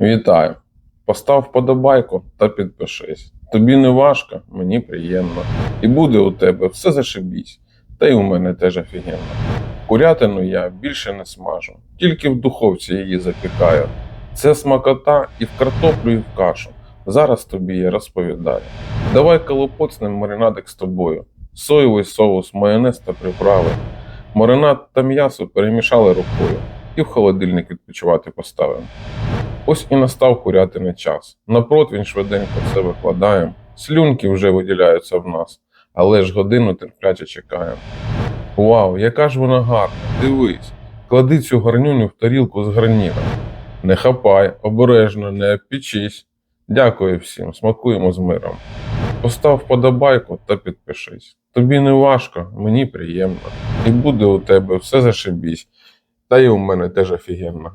Вітаю! Постав вподобайку та підпишись. Тобі не важко, мені приємно. І буде у тебе все зашибісь, та й у мене теж офігенно. Курятину я більше не смажу, тільки в духовці її запікаю. Це смакота і в картоплю, і в кашу. Зараз тобі я розповідаю. Давай колопоцнем маринадик з тобою. Соєвий соус, майонез та приправи. Маринад та м'ясо перемішали рукою і в холодильник відпочивати поставимо. Ось і настав курятини час. На противень швиденько все викладаємо. Слюнки вже виділяються в нас, але ж годину терпляче чекаємо. Вау, яка ж вона гарна! Дивись, клади цю гарнюню в тарілку з гарніром. Не хапай, обережно, не обпічись. Дякую всім, смакуємо з миром. Постав вподобайку та підпишись. Тобі не важко, мені приємно. І буде у тебе все зашибісь. Та й у мене теж офігенно.